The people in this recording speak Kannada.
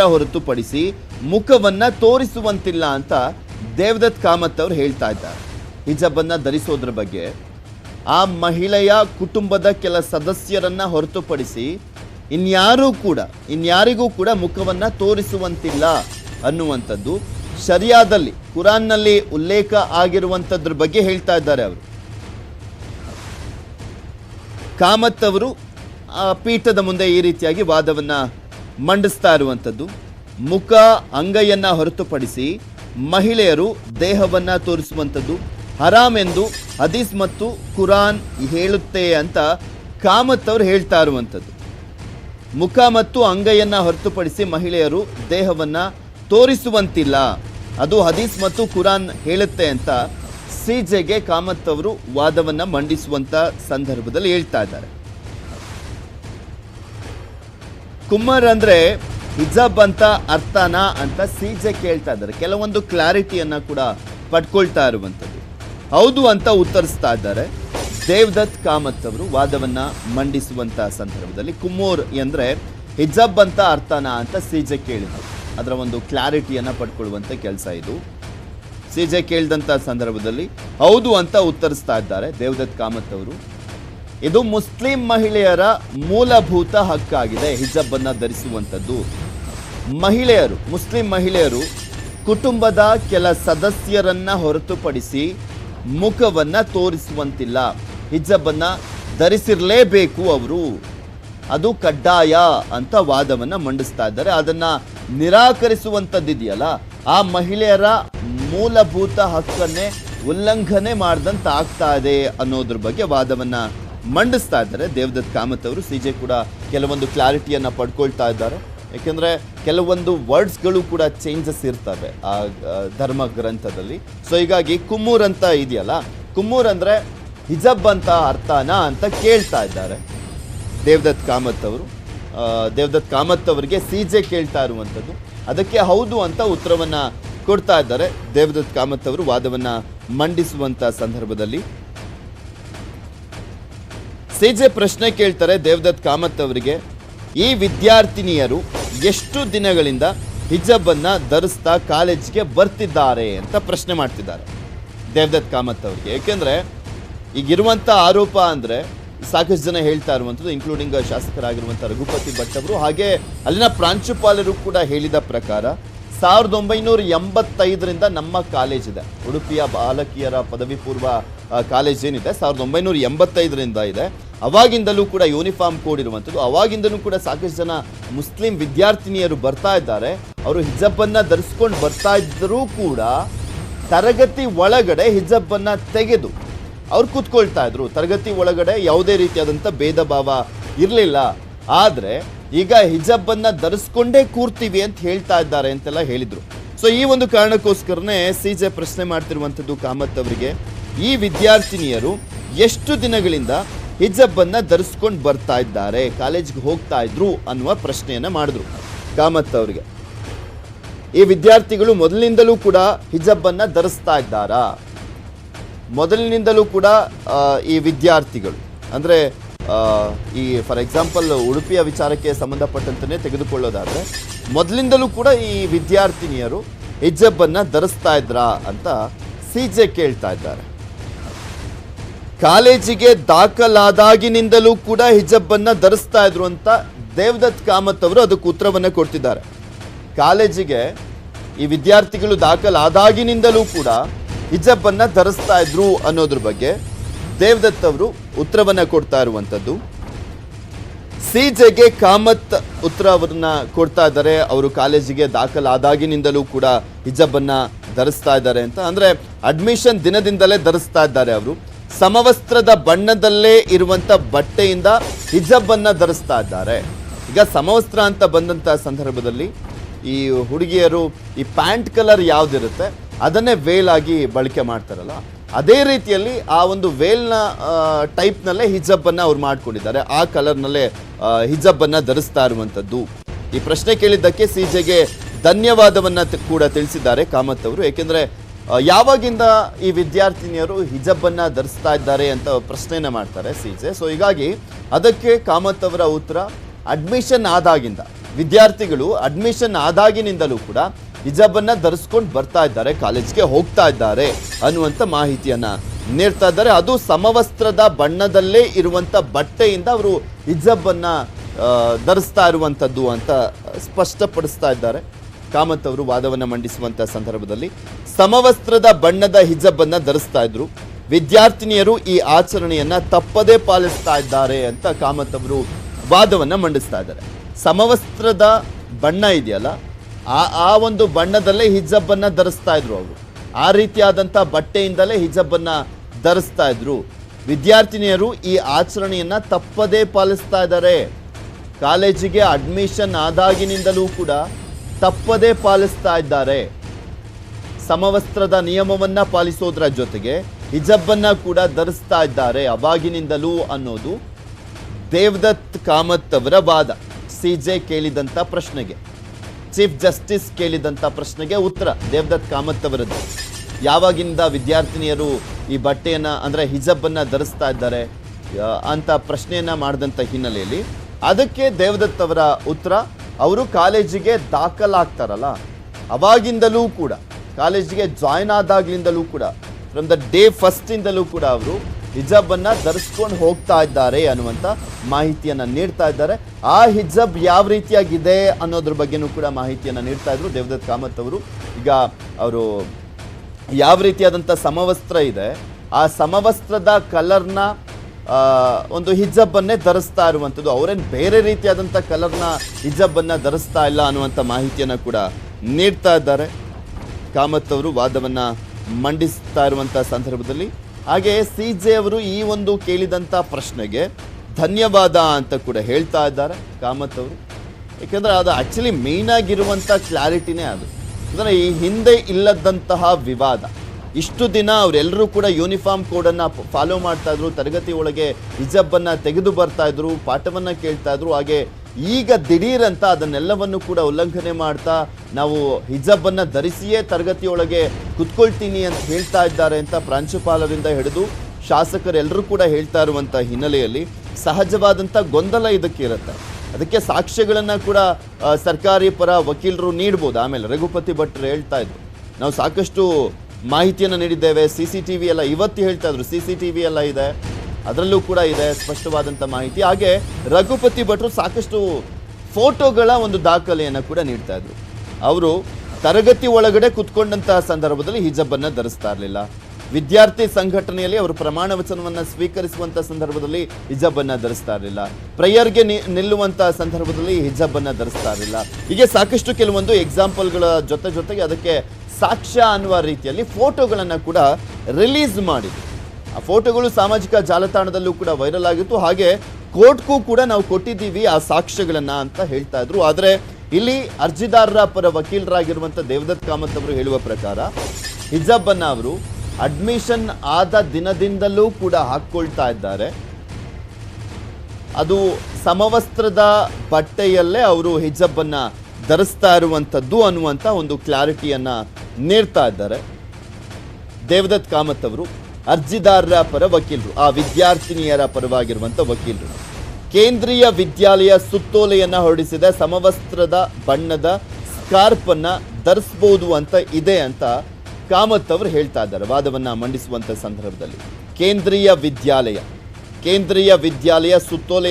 ಹೊರತುಪಡಿಸಿ ಮುಖವನ್ನ ತೋರಿಸುವಂತಿಲ್ಲ ಅಂತ ದೇವದತ್ ಕಾಮತ್ ಅವರು ಹೇಳ್ತಾ ಇದ್ದಾರೆ. ಹಿಜಬನ್ನ ಧರಿಸೋದ್ರ ಬಗ್ಗೆ ಆ ಮಹಿಳೆಯ ಕುಟುಂಬದ ಕೆಲ ಸದಸ್ಯರನ್ನ ಹೊರತುಪಡಿಸಿ ಇನ್ಯಾರೂ ಕೂಡ, ಇನ್ಯಾರಿಗೂ ಕೂಡ ಮುಖವನ್ನ ತೋರಿಸುವಂತಿಲ್ಲ ಅನ್ನುವಂಥದ್ದು ಶರಿಯಾದಲ್ಲಿ, ಕುರಾನ್ನಲ್ಲಿ ಉಲ್ಲೇಖ ಆಗಿರುವಂಥದ್ರ ಬಗ್ಗೆ ಹೇಳ್ತಾ ಇದ್ದಾರೆ ಅವರು. ಕಾಮತ್ ಅವರು ಪೀಠದ ಮುಂದೆ ಈ ರೀತಿಯಾಗಿ ವಾದವನ್ನ ಮಂಡಿಸ್ತಾ ಇರುವಂಥದ್ದು. ಮುಖ ಅಂಗೈಯನ್ನು ಹೊರತುಪಡಿಸಿ ಮಹಿಳೆಯರು ದೇಹವನ್ನ ತೋರಿಸುವಂಥದ್ದು. ಹರಾಮ್ ಎಂದು ಹದೀಸ್ ಮತ್ತು ಕುರಾನ್ ಹೇಳುತ್ತೆ ಅಂತ ಕಾಮತ್ ಅವರು ಹೇಳ್ತಾ ಇರುವಂಥದ್ದು. ಮುಖ ಮತ್ತು ಅಂಗೈಯನ್ನು ಹೊರತುಪಡಿಸಿ ಮಹಿಳೆಯರು ದೇಹವನ್ನ ತೋರಿಸುವಂತಿಲ್ಲ. ಅದು ಹದೀಸ್ ಮತ್ತು ಕುರಾನ್ ಹೇಳುತ್ತೆ ಅಂತ ಸಿಜೆಗೆ ಕಾಮತ್ ಅವರು ವಾದವನ್ನ ಮಂಡಿಸುವಂತ ಸಂದರ್ಭದಲ್ಲಿ ಹೇಳ್ತಾ ಇದ್ದಾರೆ. ಕುಮ್ಮರ್ ಅಂದ್ರೆ ಹಿಜಾಬ್ ಅಂತ ಅರ್ಥನಾ ಅಂತ ಸಿಜೆ ಕೇಳ್ತಾ ಇದ್ದಾರೆ. ಕೆಲವೊಂದು ಕ್ಲಾರಿಟಿಯನ್ನ ಕೂಡ ಪಡ್ಕೊಳ್ತಾ ಇರುವಂಥದ್ದು. ಹೌದು ಅಂತ ಉತ್ತರಿಸ್ತಾ ಇದ್ದಾರೆ. ದೇವದತ್ ಕಾಮತ್ ಅವರು ವಾದವನ್ನ ಮಂಡಿಸುವಂತ ಸಂದರ್ಭದಲ್ಲಿ ಕುಮ್ಮೂರ್ ಅಂದ್ರೆ ಹಿಜಾಬ್ ಅಂತ ಅರ್ಥನಾ ಅಂತ ಸಿಜೆ ಕೇಳಿದ್ರು. ಅದರ ಒಂದು ಕ್ಲಾರಿಟಿಯನ್ನ ಪಡ್ಕೊಳ್ಳುವಂತ ಕೆಲಸ ಇದು. ಸಿಜೆ ಕೇಳಿದಂಥ ಸಂದರ್ಭದಲ್ಲಿ ಹೌದು ಅಂತ ಉತ್ತರಿಸ್ತಾ ಇದ್ದಾರೆ ದೇವದತ್ ಕಾಮತ್ ಅವರು. ಇದು ಮುಸ್ಲಿಂ ಮಹಿಳೆಯರ ಮೂಲಭೂತ ಹಕ್ಕಾಗಿದೆ. ಹಿಜಬ್ ಅನ್ನ ಧರಿಸುವಂಥದ್ದು. ಮಹಿಳೆಯರು, ಮುಸ್ಲಿಂ ಮಹಿಳೆಯರು ಕುಟುಂಬದ ಕೆಲ ಸದಸ್ಯರನ್ನ ಹೊರತುಪಡಿಸಿ ಮುಖವನ್ನ ತೋರಿಸುವಂತಿಲ್ಲ. ಹಿಜಬ್ ಅನ್ನ ಧರಿಸಿರಲೇಬೇಕು ಅವರು. ಅದು ಕಡ್ಡಾಯ ಅಂತ ವಾದವನ್ನ ಮಂಡಿಸ್ತಾ ಇದ್ದಾರೆ. ಅದನ್ನ ನಿರಾಕರಿಸುವಂಥದ್ದಿದೆಯಲ್ಲ. ಆ ಮಹಿಳೆಯರ ಮೂಲಭೂತ ಹಕ್ಕನ್ನೇ ಉಲ್ಲಂಘನೆ ಮಾಡಿದಂತ ಆಗ್ತಾ ಇದೆ ಅನ್ನೋದ್ರ ಬಗ್ಗೆ ವಾದವನ್ನ ಮಂಡಿಸ್ತಾ ಇದ್ದಾರೆ. ದೇವದತ್ ಕಾಮತ್ ಅವರು ಸಿ ಜೆ ಕೂಡ ಕೆಲವೊಂದು ಕ್ಲಾರಿಟಿಯನ್ನು ಪಡ್ಕೊಳ್ತಾ ಇದ್ದಾರೆ. ಯಾಕೆಂದರೆ ಕೆಲವೊಂದು ವರ್ಡ್ಸ್ಗಳು ಕೂಡ ಚೇಂಜಸ್ ಇರ್ತವೆ ಆ ಧರ್ಮ ಗ್ರಂಥದಲ್ಲಿ. ಸೊ ಹೀಗಾಗಿ ಕುಮ್ಮೂರ್ ಅಂತ ಇದೆಯಲ್ಲ, ಕುಮ್ಮೂರ್ ಅಂದರೆ ಹಿಜಬ್ ಅಂತ ಅರ್ಥನಾ ಅಂತ ಕೇಳ್ತಾ ಇದ್ದಾರೆ ದೇವದತ್ ಕಾಮತ್ ಅವರು. ದೇವದತ್ ಕಾಮತ್ ಅವರಿಗೆ ಸಿ ಜೆ ಕೇಳ್ತಾ ಇರುವಂಥದ್ದು. ಅದಕ್ಕೆ ಹೌದು ಅಂತ ಉತ್ತರವನ್ನು ಕೊಡ್ತಾ ಇದ್ದಾರೆ ದೇವದತ್ ಕಾಮತ್ ಅವರು ವಾದವನ್ನು ಮಂಡಿಸುವಂಥ ಸಂದರ್ಭದಲ್ಲಿ. ಸಿ ಜೆ ಪ್ರಶ್ನೆ ಕೇಳ್ತಾರೆ ದೇವದತ್ ಕಾಮತ್ ಅವರಿಗೆ, ಈ ವಿದ್ಯಾರ್ಥಿನಿಯರು ಎಷ್ಟು ದಿನಗಳಿಂದ ಹಿಜಬ್ ಅನ್ನ ಧರಿಸ್ತಾ ಕಾಲೇಜ್ಗೆ ಬರ್ತಿದ್ದಾರೆ ಅಂತ ಪ್ರಶ್ನೆ ಮಾಡ್ತಿದ್ದಾರೆ ದೇವದತ್ ಕಾಮತ್ ಅವರಿಗೆ. ಏಕೆಂದ್ರೆ ಈಗಿರುವಂಥ ಆರೋಪ ಅಂದ್ರೆ ಸಾಕಷ್ಟು ಜನ ಹೇಳ್ತಾ ಇರುವಂಥದ್ದು ಇನ್ಕ್ಲೂಡಿಂಗ್ ಶಾಸಕರಾಗಿರುವಂಥ ರಘುಪತಿ ಭಟ್ ಅವರು, ಹಾಗೆ ಅಲ್ಲಿನ ಪ್ರಾಂಶುಪಾಲರು ಕೂಡ ಹೇಳಿದ ಪ್ರಕಾರ ಸಾವಿರದ ಒಂಬೈನೂರ ಎಂಬತ್ತೈದರಿಂದ ನಮ್ಮ ಕಾಲೇಜ್ ಇದೆ. ಉಡುಪಿಯ ಬಾಲಕಿಯರ ಪದವಿ ಪೂರ್ವ ಕಾಲೇಜ್ ಏನಿದೆ? ಸಾವಿರದ ಒಂಬೈನೂರ ಎಂಬತ್ತೈದರಿಂದ ಇದೆ. ಅವಾಗಿಂದಲೂ ಕೂಡ ಯೂನಿಫಾರ್ಮ್ ಕೋಡ್ ಇರುವಂಥದ್ದು. ಅವಾಗಿಂದಲೂ ಕೂಡ ಸಾಕಷ್ಟು ಜನ ಮುಸ್ಲಿಂ ವಿದ್ಯಾರ್ಥಿನಿಯರು ಬರ್ತಾ ಇದ್ದಾರೆ. ಅವರು ಹಿಜಬ್ಬನ್ನು ಧರಿಸ್ಕೊಂಡು ಬರ್ತಾ ಇದ್ದರೂ ಕೂಡ ತರಗತಿ ಒಳಗಡೆ ಹಿಜಬ್ಬನ್ನು ತೆಗೆದು ಅವ್ರು ಕೂತ್ಕೊಳ್ತಾ ಇದ್ರು. ತರಗತಿ ಒಳಗಡೆ ಯಾವುದೇ ರೀತಿಯಾದಂಥ ಭೇದ ಭಾವ ಇರಲಿಲ್ಲ. ಆದರೆ ಈಗ ಹಿಜಬ್ ಅನ್ನ ಧರಿಸ್ಕೊಂಡೇ ಕೂರ್ತೀವಿ ಅಂತ ಹೇಳ್ತಾ ಇದ್ದಾರೆ ಅಂತೆಲ್ಲ ಹೇಳಿದ್ರು. ಸೊ ಈ ಒಂದು ಕಾರಣಕ್ಕೋಸ್ಕರನೇ ಸಿ ಜೆ ಪ್ರಶ್ನೆ ಮಾಡ್ತಿರುವಂಥದ್ದು ಕಾಮತ್ ಅವರಿಗೆ. ಈ ವಿದ್ಯಾರ್ಥಿನಿಯರು ಎಷ್ಟು ದಿನಗಳಿಂದ ಹಿಜಬ್ ಅನ್ನ ಧರಿಸ್ಕೊಂಡು ಬರ್ತಾ ಇದ್ದಾರೆ, ಕಾಲೇಜ್ಗೆ ಹೋಗ್ತಾ ಇದ್ರು ಅನ್ನುವ ಪ್ರಶ್ನೆಯನ್ನ ಮಾಡಿದ್ರು ಕಾಮತ್ ಅವರಿಗೆ. ಈ ವಿದ್ಯಾರ್ಥಿಗಳು ಮೊದಲಿನಿಂದಲೂ ಕೂಡ ಹಿಜಬ್ ಅನ್ನ ಧರಿಸ್ತಾ ಇದ್ದಾರಾ? ಮೊದಲಿನಿಂದಲೂ ಕೂಡ ಈ ವಿದ್ಯಾರ್ಥಿಗಳು. ಅಂದರೆ ಈ ಫಾರ್ ಎಕ್ಸಾಂಪಲ್ ಉಡುಪಿಯ ವಿಚಾರಕ್ಕೆ ಸಂಬಂಧಪಟ್ಟಂತೆ ತೆಗೆದುಕೊಳ್ಳೋದಾದರೆ, ಮೊದಲಿಂದಲೂ ಕೂಡ ಈ ವಿದ್ಯಾರ್ಥಿನಿಯರು ಹಿಜಬ್ಬನ್ನು ಧರಿಸ್ತಾ ಇದ್ರಾ ಅಂತ ಸಿ ಜೆ ಕೇಳ್ತಾ ಇದ್ದಾರೆ. ಕಾಲೇಜಿಗೆ ದಾಖಲಾದಾಗಿನಿಂದಲೂ ಕೂಡ ಹಿಜಬ್ಬನ್ನು ಧರಿಸ್ತಾ ಇದ್ರು ಅಂತ ದೇವದತ್ ಕಾಮತ್ ಅವರು ಅದಕ್ಕೆ ಉತ್ತರವನ್ನು ಕೊಡ್ತಿದ್ದಾರೆ. ಕಾಲೇಜಿಗೆ ಈ ವಿದ್ಯಾರ್ಥಿಗಳು ದಾಖಲಾದಾಗಿನಿಂದಲೂ ಕೂಡ ಹಿಜಬ್ಬನ್ನು ಧರಿಸ್ತಾ ಇದ್ರು ಅನ್ನೋದ್ರ ಬಗ್ಗೆ ದೇವದತ್ ಅವರು ಉತ್ತರವನ್ನ ಕೊಡ್ತಾ ಇರುವಂಥದ್ದು ಸಿಜೆಗೆ ಕಾಮತ್ ಉತ್ತರವನ್ನ ಕೊಡ್ತಾ ಇದ್ದಾರೆ. ಅವರು ಕಾಲೇಜಿಗೆ ದಾಖಲಾದಾಗಿನಿಂದಲೂ ಕೂಡ ಹಿಜಬ್ಬನ್ನ ಧರಿಸ್ತಾ ಇದ್ದಾರೆ ಅಂತ. ಅಂದ್ರೆ ಅಡ್ಮಿಷನ್ ದಿನದಿಂದಲೇ ಧರಿಸ್ತಾ ಇದ್ದಾರೆ ಅವರು. ಸಮವಸ್ತ್ರದ ಬಣ್ಣದಲ್ಲೇ ಇರುವಂತ ಬಟ್ಟೆಯಿಂದ ಹಿಜಬ್ಬನ್ನ ಧರಿಸ್ತಾ ಇದ್ದಾರೆ. ಈಗ ಸಮವಸ್ತ್ರ ಅಂತ ಬಂದಂತ ಸಂದರ್ಭದಲ್ಲಿ ಈ ಹುಡುಗಿಯರು ಈ ಪ್ಯಾಂಟ್ ಕಲರ್ ಯಾವ್ದಿರುತ್ತೆ ಅದನ್ನೇ ವೇಲ್ ಆಗಿ ಬಳಕೆ ಮಾಡ್ತಾರಲ್ಲ. ಅದೇ ರೀತಿಯಲ್ಲಿ ಆ ಒಂದು ವೇಲ್ನ ಟೈಪ್ನಲ್ಲೇ ಹಿಜಬ್ಬನ್ನು ಅವ್ರು ಮಾಡ್ಕೊಂಡಿದ್ದಾರೆ. ಆ ಕಲರ್ನಲ್ಲೇ ಹಿಜಬ್ಬನ್ನು ಧರಿಸ್ತಾ ಇರುವಂಥದ್ದು. ಈ ಪ್ರಶ್ನೆ ಕೇಳಿದ್ದಕ್ಕೆ ಸಿ ಜೆಗೆ ಧನ್ಯವಾದವನ್ನು ಕೂಡ ತಿಳಿಸಿದ್ದಾರೆ ಕಾಮತ್ ಅವರು. ಏಕೆಂದರೆ ಯಾವಾಗಿಂದ ಈ ವಿದ್ಯಾರ್ಥಿನಿಯರು ಹಿಜಬ್ಬನ್ನು ಧರಿಸ್ತಾ ಇದ್ದಾರೆ ಅಂತ ಪ್ರಶ್ನೆನ ಮಾಡ್ತಾರೆ ಸಿ ಜೆ ಸೊ, ಹೀಗಾಗಿ ಅದಕ್ಕೆ ಕಾಮತ್ ಅವರ ಉತ್ತರ, ಅಡ್ಮಿಷನ್ ಆದಾಗಿಂದ. ವಿದ್ಯಾರ್ಥಿಗಳು ಅಡ್ಮಿಷನ್ ಆದಾಗಿನಿಂದಲೂ ಕೂಡ ಹಿಜಾಬನ್ನ ಧರಿಸ್ಕೊಂಡು ಬರ್ತಾ ಇದ್ದಾರೆ, ಕಾಲೇಜ್ಗೆ ಹೋಗ್ತಾ ಇದ್ದಾರೆ ಅನ್ನುವಂಥ ಮಾಹಿತಿಯನ್ನ ನೀಡ್ತಾ ಇದ್ದಾರೆ. ಅದು ಸಮವಸ್ತ್ರದ ಬಣ್ಣದಲ್ಲೇ ಇರುವಂತ ಬಟ್ಟೆಯಿಂದ ಅವರು ಹಿಜಾಬನ್ನ ಧರಿಸ್ತಾ ಇರುವಂಥದ್ದು ಅಂತ ಸ್ಪಷ್ಟಪಡಿಸ್ತಾ ಇದ್ದಾರೆ. ಕಾಮತ್ ಅವರು ವಾದವನ್ನು ಮಂಡಿಸುವಂತ ಸಂದರ್ಭದಲ್ಲಿ ಸಮವಸ್ತ್ರದ ಬಣ್ಣದ ಹಿಜಬ್ಬನ್ನ ಧರಿಸ್ತಾ ಇದ್ರು. ವಿದ್ಯಾರ್ಥಿನಿಯರು ಈ ಆಚರಣೆಯನ್ನ ತಪ್ಪದೇ ಪಾಲಿಸ್ತಾ ಇದ್ದಾರೆ ಅಂತ ಕಾಮತ್ ಅವರು ವಾದವನ್ನ ಮಂಡಿಸ್ತಾ ಇದ್ದಾರೆ. ಸಮವಸ್ತ್ರದ ಬಣ್ಣ ಇದೆಯಲ್ಲ ಆ ಆ ಒಂದು ಬಣ್ಣದಲ್ಲೇ ಹಿಜಬ್ಬನ್ನು ಧರಿಸ್ತಾ ಇದ್ರು ಅವರು. ಆ ರೀತಿಯಾದಂಥ ಬಟ್ಟೆಯಿಂದಲೇ ಹಿಜಬ್ಬನ್ನು ಧರಿಸ್ತಾ ಇದ್ರು. ವಿದ್ಯಾರ್ಥಿನಿಯರು ಈ ಆಚರಣೆಯನ್ನು ತಪ್ಪದೇ ಪಾಲಿಸ್ತಾ ಇದ್ದಾರೆ. ಕಾಲೇಜಿಗೆ ಅಡ್ಮಿಷನ್ ಆದಾಗಿನಿಂದಲೂ ಕೂಡ ತಪ್ಪದೇ ಪಾಲಿಸ್ತಾ ಇದ್ದಾರೆ. ಸಮವಸ್ತ್ರದ ನಿಯಮವನ್ನು ಪಾಲಿಸೋದ್ರ ಜೊತೆಗೆ ಹಿಜಬ್ಬನ್ನು ಕೂಡ ಧರಿಸ್ತಾ ಇದ್ದಾರೆ ಅವಾಗಿನಿಂದಲೂ ಅನ್ನೋದು ದೇವದತ್ ಕಾಮತ್ ಅವರ ವಾದ. ಸಿಜೆ ಕೇಳಿದಂಥ ಪ್ರಶ್ನೆಗೆ. ಚೀಫ್ ಜಸ್ಟಿಸ್ ಕೇಳಿದಂಥ ಪ್ರಶ್ನೆಗೆ ಉತ್ತರ. ದೇವದತ್ ಕಾಮತ್ ಅವರದ್ದು. ಯಾವಾಗಿಂದ ವಿದ್ಯಾರ್ಥಿನಿಯರು ಈ ಬಟ್ಟೆಯನ್ನು, ಅಂದರೆ ಹಿಜಬನ್ನು ಧರಿಸ್ತಾ ಇದ್ದಾರೆ ಅಂತ ಪ್ರಶ್ನೆಯನ್ನು ಮಾಡಿದಂಥ ಹಿನ್ನೆಲೆಯಲ್ಲಿ, ಅದಕ್ಕೆ ದೇವದತ್ ಅವರ ಉತ್ತರ, ಅವರು ಕಾಲೇಜಿಗೆ ದಾಖಲಾಗ್ತಾರಲ್ಲ, ಅವಾಗಿಂದಲೂ ಕೂಡ, ಕಾಲೇಜಿಗೆ ಜಾಯ್ನ್ ಆದಾಗ್ಲಿಂದಲೂ ಕೂಡ ಫ್ರಮ್ ದ ಡೇ ಫಸ್ಟಿಂದಲೂ ಕೂಡ ಅವರು ಹಿಜಾಬನ್ನ ಧರಿಸ್ಕೊಂಡು ಹೋಗ್ತಾ ಇದ್ದಾರೆ ಅನ್ನುವಂಥ ಮಾಹಿತಿಯನ್ನ ನೀಡ್ತಾ ಇದ್ದಾರೆ. ಆ ಹಿಜಬ್ ಯಾವ ರೀತಿಯಾಗಿದೆ ಅನ್ನೋದ್ರ ಬಗ್ಗೆನೂ ಕೂಡ ಮಾಹಿತಿಯನ್ನ ನೀಡ್ತಾ ಇದ್ರು ದೇವದತ್ ಕಾಮತ್ ಅವರು. ಈಗ ಅವರು ಯಾವ ರೀತಿಯಾದಂಥ ಸಮವಸ್ತ್ರ ಇದೆ, ಆ ಸಮವಸ್ತ್ರದ ಕಲರ್ನ ಒಂದು ಹಿಜಬ್ಬನ್ನೇ ಧರಿಸ್ತಾ ಇರುವಂಥದ್ದು ಅವರೇನು ಬೇರೆ ರೀತಿಯಾದಂಥ ಕಲರ್ನ ಹಿಜಬ್ಬನ್ನ ಧರಿಸ್ತಾ ಇಲ್ಲ ಅನ್ನುವಂಥ ಮಾಹಿತಿಯನ್ನು ಕೂಡ ನೀಡ್ತಾ ಇದ್ದಾರೆ. ಕಾಮತ್ ಅವರು ವಾದವನ್ನ ಮಂಡಿಸ್ತಾ ಇರುವಂಥ ಸಂದರ್ಭದಲ್ಲಿ ಹಾಗೆ ಸಿ ಜೆ ಅವರು ಈ ಒಂದು ಕೇಳಿದಂಥ ಪ್ರಶ್ನೆಗೆ ಧನ್ಯವಾದ ಅಂತ ಕೂಡ ಹೇಳ್ತಾ ಇದ್ದಾರೆ ಕಾಮತ್ ಅವರು. ಯಾಕೆಂದರೆ ಅದು ಆ್ಯಕ್ಚುಲಿ ಮೇನ್ ಆಗಿರುವಂಥ ಕ್ಲಾರಿಟಿನೇ ಅದು. ಅಂದರೆ ಈ ಹಿಂದೆ ಇಲ್ಲದಂತಹ ವಿವಾದ. ಇಷ್ಟು ದಿನ ಅವರೆಲ್ಲರೂ ಕೂಡ ಯೂನಿಫಾರ್ಮ್ ಕೋಡನ್ನು ಫಾಲೋ ಮಾಡ್ತಾಯಿದ್ರು ತರಗತಿ ಒಳಗೆ ಹಿಜಬ್ಬನ್ನು ತೆಗೆದು ಬರ್ತಾಯಿದ್ರು ಪಾಠವನ್ನು ಕೇಳ್ತಾಯಿದ್ರು ಹಾಗೆ ಈಗ ದಿಢೀರಂತ ಅದನ್ನೆಲ್ಲವನ್ನು ಕೂಡ ಉಲ್ಲಂಘನೆ ಮಾಡ್ತಾ ನಾವು ಹಿಜಬನ್ನು ಧರಿಸಿಯೇ ತರಗತಿಯೊಳಗೆ ಕುತ್ಕೊಳ್ತೀನಿ ಅಂತ ಹೇಳ್ತಾ ಇದ್ದಾರೆ ಅಂತ ಪ್ರಾಂಶುಪಾಲರಿಂದ ಹಿಡಿದು ಶಾಸಕರೆಲ್ಲರೂ ಕೂಡ ಹೇಳ್ತಾ ಇರುವಂಥ ಹಿನ್ನೆಲೆಯಲ್ಲಿ ಸಹಜವಾದಂಥ ಗೊಂದಲ ಇದಕ್ಕೆ ಇರುತ್ತೆ. ಅದಕ್ಕೆ ಸಾಕ್ಷ್ಯಗಳನ್ನು ಕೂಡ ಸರ್ಕಾರಿ ಪರ ವಕೀಲರು ನೀಡ್ಬೋದು. ಆಮೇಲೆ ರಘುಪತಿ ಭಟ್ರು ಹೇಳ್ತಾ ಇದ್ರು. ನಾವು ಸಾಕಷ್ಟು ಮಾಹಿತಿಯನ್ನು ನೀಡಿದ್ದೇವೆ. ಸಿ ಸಿ ಟಿ ವಿ ಎಲ್ಲ ಇವತ್ತು ಹೇಳ್ತಾ ಇದ್ರು. ಸಿ ಸಿ ಟಿ ವಿ ಎಲ್ಲ ಇದೆ. ಅದರಲ್ಲೂ ಕೂಡ ಇದೆ ಸ್ಪಷ್ಟವಾದಂಥ ಮಾಹಿತಿ. ಹಾಗೆ ರಘುಪತಿ ಭಟ್ರು ಸಾಕಷ್ಟು ಫೋಟೋಗಳ ಒಂದು ದಾಖಲೆಯನ್ನು ಕೂಡ ನೀಡ್ತಾ ಇದ್ರು. ಅವರು ತರಗತಿ ಒಳಗಡೆ ಕುತ್ಕೊಂಡಂತಹ ಸಂದರ್ಭದಲ್ಲಿ ಹಿಜಬನ್ನು ಧರಿಸ್ತಾ ಇರಲಿಲ್ಲ. ವಿದ್ಯಾರ್ಥಿ ಸಂಘಟನೆಯಲ್ಲಿ ಅವರು ಪ್ರಮಾಣ ವಚನವನ್ನ ಸ್ವೀಕರಿಸುವಂತ ಸಂದರ್ಭದಲ್ಲಿ ಹಿಜಬನ್ನು ಧರಿಸ್ತಾ ಇರಲಿಲ್ಲ. ಪ್ರೇಯರ್ಗೆ ನಿ- ನಿಲ್ಲುವಂತ ಸಂದರ್ಭದಲ್ಲಿ ಹಿಜಬನ್ನು ಧರಿಸ್ತಾ ಇರಲಿಲ್ಲ. ಹೀಗೆ ಸಾಕಷ್ಟು ಕೆಲವೊಂದು ಎಕ್ಸಾಂಪಲ್ಗಳ ಜೊತೆ ಜೊತೆಗೆ ಅದಕ್ಕೆ ಸಾಕ್ಷ್ಯ ಅನ್ನುವ ರೀತಿಯಲ್ಲಿ ಫೋಟೋಗಳನ್ನು ಕೂಡ ರಿಲೀಸ್ ಮಾಡಿದ್ರು. ಆ ಫೋಟೋಗಳು ಸಾಮಾಜಿಕ ಜಾಲತಾಣದಲ್ಲೂ ಕೂಡ ವೈರಲ್ ಆಗಿತ್ತು. ಹಾಗೆ ಕೋರ್ಟ್ಗೂ ಕೂಡ ನಾವು ಕೊಟ್ಟಿದ್ದೀವಿ ಆ ಸಾಕ್ಷ್ಯಗಳನ್ನ ಅಂತ ಹೇಳ್ತಾ ಇದ್ರು. ಆದರೆ ಇಲ್ಲಿ ಅರ್ಜಿದಾರರ ಪರ ವಕೀಲರಾಗಿರುವಂಥ ದೇವದತ್ ಕಾಮತ್ ಅವರು ಹೇಳುವ ಪ್ರಕಾರ ಹಿಜಾಬ್ ಅನ್ನ ಅವರು ಅಡ್ಮಿಷನ್ ಆದ ದಿನದಿಂದಲೂ ಕೂಡ ಹಾಕ್ಕೊಳ್ತಾ ಇದ್ದಾರೆ. ಅದು ಸಮವಸ್ತ್ರದ ಬಟ್ಟೆಯಲ್ಲೇ ಅವರು ಹಿಜಬ್ಬನ್ನ ಧರಿಸ್ತಾ ಇರುವಂಥದ್ದು ಅನ್ನುವಂಥ ಒಂದು ಕ್ಲಾರಿಟಿಯನ್ನ ನೀಡ್ತಾ ಇದ್ದಾರೆ. ದೇವದತ್ ಕಾಮತ್ ಅವರು ಅರ್ಜಿದಾರರ ಪರ ವಕೀಲರು, ಆ ವಿದ್ಯಾರ್ಥಿನಿಯರ ಪರವಾಗಿರುವಂಥ ವಕೀಲರು. ಕೇಂದ್ರೀಯ ವಿದ್ಯಾಲಯ ಸುತ್ತೋಲೆಯನ್ನ ಹೊರಡಿಸಿದೆ. ಸಮವಸ್ತ್ರದ ಬಣ್ಣದ ಸ್ಕಾರ್ಪ್ ಅನ್ನ ಧರಿಸಬಹುದು ಅಂತ ಇದೆ ಅಂತ ಕಾಮತ್ ಅವರು ಹೇಳ್ತಾ ಇದ್ದಾರೆ. ವಾದವನ್ನ ಮಂಡಿಸುವಂತ ಸಂದರ್ಭದಲ್ಲಿ ಕೇಂದ್ರೀಯ ವಿದ್ಯಾಲಯ ಕೇಂದ್ರೀಯ ವಿದ್ಯಾಲಯ ಸುತ್ತೋಲೆ